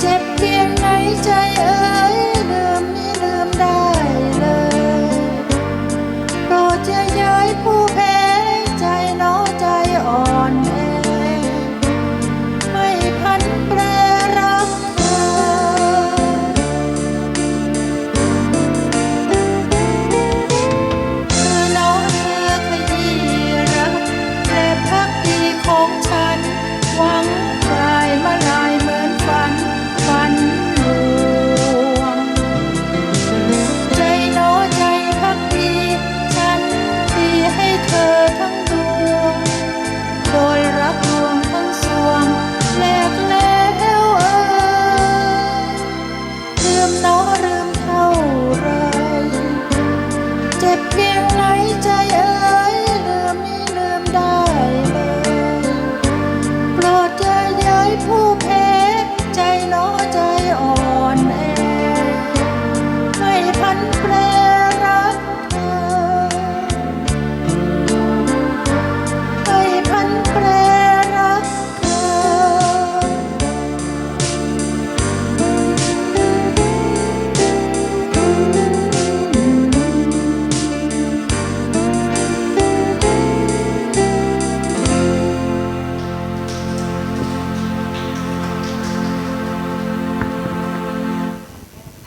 เจ็บเพียงไหนใจเอ่ย จ็บเพียงไหน